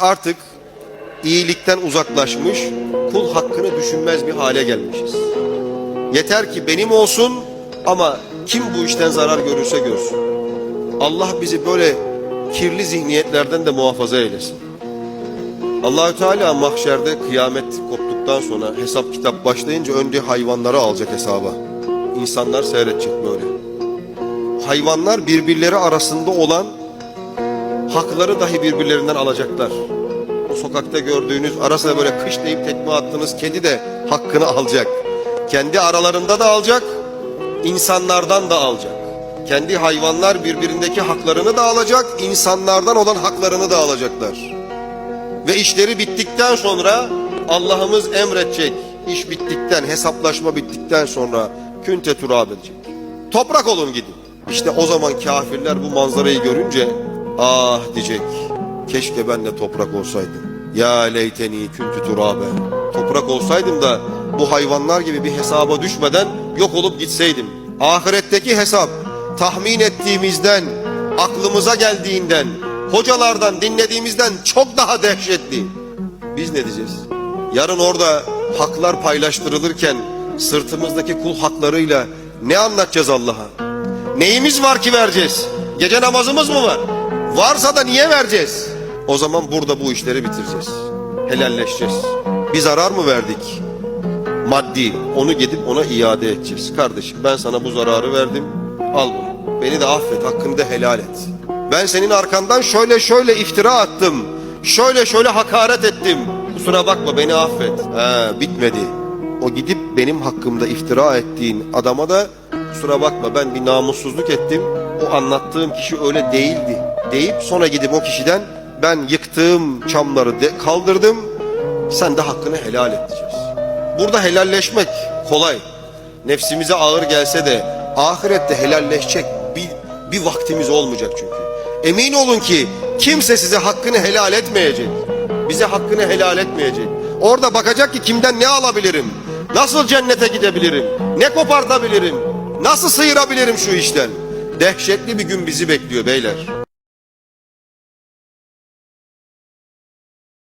artık iyilikten uzaklaşmış, kul hakkını düşünmez bir hale gelmişiz. Yeter ki benim olsun ama kim bu işten zarar görürse görsün. Allah bizi böyle kirli zihniyetlerden de muhafaza eylesin. Allahü Teala mahşerde kıyamet koptuktan sonra hesap kitap başlayınca önce hayvanları alacak hesaba. İnsanlar seyredecek böyle. Hayvanlar birbirleri arasında olan hakları dahi birbirlerinden alacaklar. O sokakta gördüğünüz arasına böyle kış deyip tekme attığınız kedi de hakkını alacak. Kendi aralarında da alacak, insanlardan da alacak. Kendi hayvanlar birbirindeki haklarını da alacak, insanlardan olan haklarını da alacaklar. Ve işleri bittikten sonra Allah'ımız emredecek. İş bittikten, hesaplaşma bittikten sonra künte turab edecek. Toprak olun gidin. İşte o zaman kafirler bu manzarayı görünce ah diyecek. Keşke ben de toprak olsaydım. Ya leyteni küntü turabe. Toprak olsaydım da bu hayvanlar gibi bir hesaba düşmeden yok olup gitseydim. Ahiretteki hesap tahmin ettiğimizden, aklımıza geldiğinden, hocalardan dinlediğimizden çok daha dehşetli. Biz ne diyeceğiz? Yarın orada haklar paylaştırılırken sırtımızdaki kul haklarıyla ne anlatacağız Allah'a? Neyimiz var ki vereceğiz? Gece namazımız mı var? Varsa da niye vereceğiz? O zaman burada bu işleri bitireceğiz. Helalleşeceğiz. Bir zarar mı verdik? Maddi. Onu gidip ona iade edeceğiz. Kardeşim ben sana bu zararı verdim. Al bunu. Beni de affet. Hakkını da helal et. Ben senin arkandan şöyle şöyle iftira attım. Şöyle şöyle hakaret ettim. Kusura bakma beni affet. He, bitmedi. O gidip benim hakkımda iftira ettiğin adama da kusura bakma ben bir namussuzluk ettim. O anlattığım kişi öyle değildi. Deyip sonra gidip o kişiden ben yıktığım çamları de kaldırdım. Sen de hakkını helal et. Burada helalleşmek kolay. Nefsimize ağır gelse de ahirette helalleşecek bir, bir vaktimiz olmayacak çünkü. Emin olun ki kimse size hakkını helal etmeyecek. Bize hakkını helal etmeyecek. Orada bakacak ki kimden ne alabilirim? Nasıl cennete gidebilirim? Ne kopartabilirim? Nasıl sıyırabilirim şu işten? Dehşetli bir gün bizi bekliyor beyler.